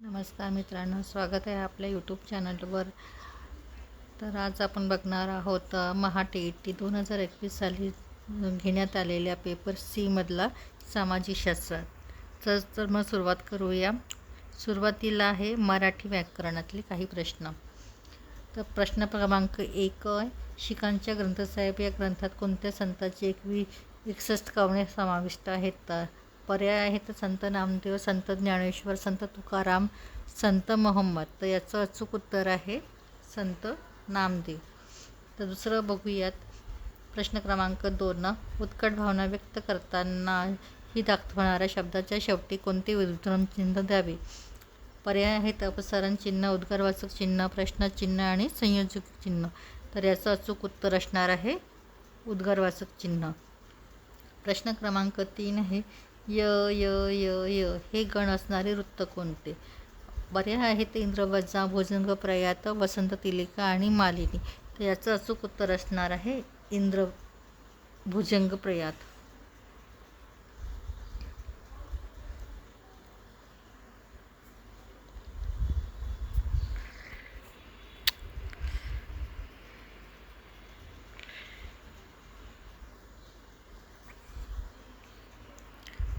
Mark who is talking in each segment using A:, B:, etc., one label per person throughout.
A: नमस्कार मित्रांनो स्वागत आहे आपल्या यूट्यूब चॅनलवर तर आज आपण बघणार आहोत अ, महा टी ई टी दोन हजार एकवीस साली घेण्यात आलेल्या पेपर सीमधला सामाजिक शास्त्र. तर तर मग सुरुवात करूया. सुरुवातीला आहे मराठी व्याकरणातले काही प्रश्न. तर प्रश्न क्रमांक एक आहे, शिखांच्या ग्रंथसाहेब या ग्रंथात कोणत्या संतांची एकवी एकसष्ट कवणे समाविष्ट आहेत? तर पर्याय आहेत संत नामदेव संत ज्ञानेश्वर संत तुकाराम संत मोहम्मद. तर याचं अचूक उत्तर आहे संत नामदेव. तर दुसरं बघूयात प्रश्न क्रमांक दोन. उत्कट भावना व्यक्त करताना ही दाखवणाऱ्या शब्दाच्या शेवटी कोणते उद्धरण चिन्ह द्यावे? पर्याय आहेत अपसरण चिन्ह उद्गारवाचक चिन्ह प्रश्नचिन्ह आणि संयोजक चिन्ह. तर याचं अचूक उत्तर असणार आहे उद्गारवाचक चिन्ह. प्रश्न क्रमांक तीन आहे य य य य हे गण असणारे वृत्त कोणते? बरे आहेत इंद्रवजा भोजंग प्रयात वसंत तिलिका आणि मालिनी. तर याचं अचूक उत्तर असणार आहे इंद्र भुजंग प्रयात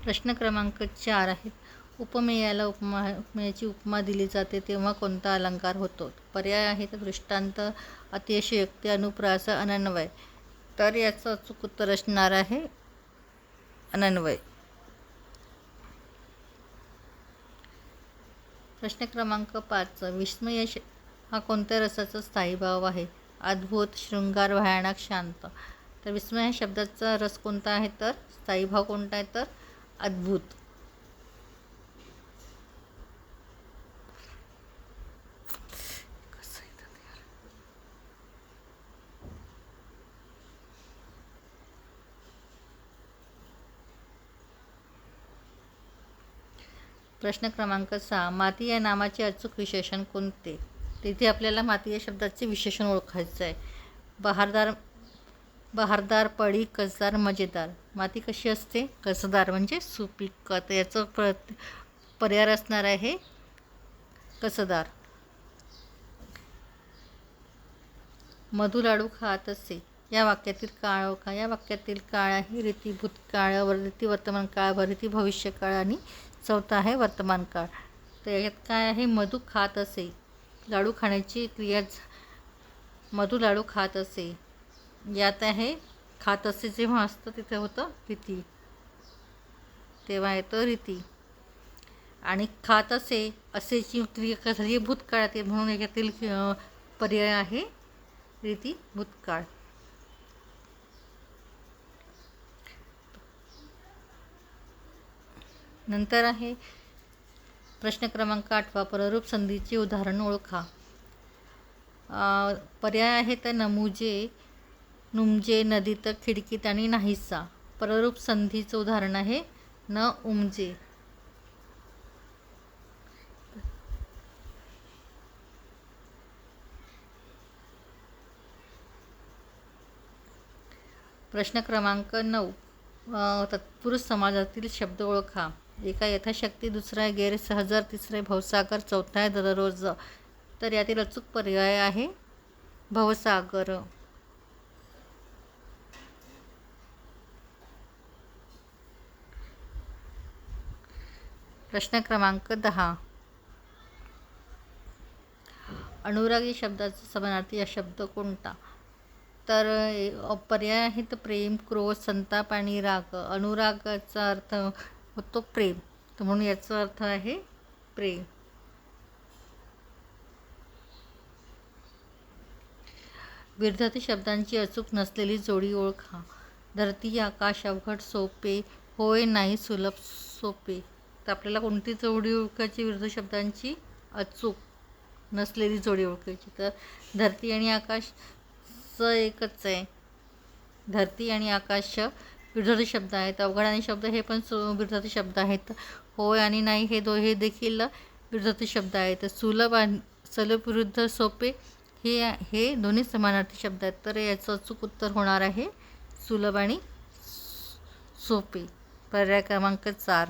A: प्रश्न क्रमांक चार आहेत उपमेयाला उपमा उपमेयाची उपमा दिली जाते तेव्हा कोणता अलंकार होतो? पर्याय आहे तर दृष्टांत अतिशयोक्ती अनुप्रास अनन्वय. तर याचं अचूक उत्तर असणार आहे अनन्वय. प्रश्न क्रमांक पाच विस्मय हा कोणत्या रसाचा स्थायी भाव आहे? अद्भुत शृंगार भयानक शांत. तर विस्मय ह्या शब्दाचा रस कोणता आहे? तर स्थायी भाव कोणता आहे? तर अद्भुत. प्रश्न क्रमांक सहा. माती या नामाचे अचूक विशेषण कोणते? तिथे आपल्याला माती या शब्दाचे विशेषण ओळखायचं आहे बहारदार बहारदार पळी कसदार मजेदार. माती कशी असते? कसदार म्हणजे सुपीक याचं प्र पर्याय असणार आहे कसदार. मधु लाडू खात असे. या वाक्यातील काळ हो का? या वाक्यातील काळ आहे रीती भूतकाळ रीती वर्तमान काळ व भविष्य भविष्यकाळ आणि चौथा आहे वर्तमान काळ. तर याच्यात काय आहे? मधु खात असे. लाडू खाण्याची क्रिया मधु लाडू खात असे. यात आहे खात असे जेव्हा असतं तिथे होतं रीती तेव्हा येतं रीती. आणि खात असे असेची क्रिया झाली भूतकाळात आहे म्हणून याच्यातील पर्याय आहे रीती भूतकाळ. नंतर आहे प्रश्न क्रमांक आठवा पररूप संधीचे उदाहरण ओळखा. पर्याय आहे तर नमुजे नुमजे नदीत खिडकीत आणि नाहीसा. पररूप संधीचं उदाहरण आहे न उमजे. प्रश्न क्रमांक नऊ. तत्पुरुष समाजातील शब्द ओळखा. एका यथाशक्ती दुसरा आहे गैरसहजर तिसरा आहे भवसागर चौथा आहे दररोज. तर यातील अचूक पर्याय आहे भवसागर. प्रश्न क्रमांक दहा. अनुरागी शब्दाचा समानार्थी या शब्द कोणता? तर पर्याय आहेत प्रेम क्रोध संताप आणि राग. अनुरागाचा अर्थ होतो प्रेम. तर म्हणून याचा अर्थ आहे प्रेम. विरोधाती शब्दांची अचूक नसलेली जोडी ओळखा. धरती आकाश अवघड सोपे होय नाही सुलभ सोपे. तर आपल्याला कोणती जोडी ओळखायची? विरुद्ध शब्दांची अचूक नसलेली जोडी ओळखायची. तर धरती आणि आकाश च एकच आहे. धरती आणि आकाश विरोधी शब्द आहेत. अवघड आणि शब्द हे पण सु शब्द आहेत. होय आणि नाही हे दो हे देखील विरोधी शब्द आहेत. सुलभ आणि सलभ विरुद्ध सोपे हे हे दोन्ही समानार्थी शब्द आहेत. तर याचं अचूक उत्तर होणार आहे सुलभ आणि सोपे. पर्याय क्रमांक चार.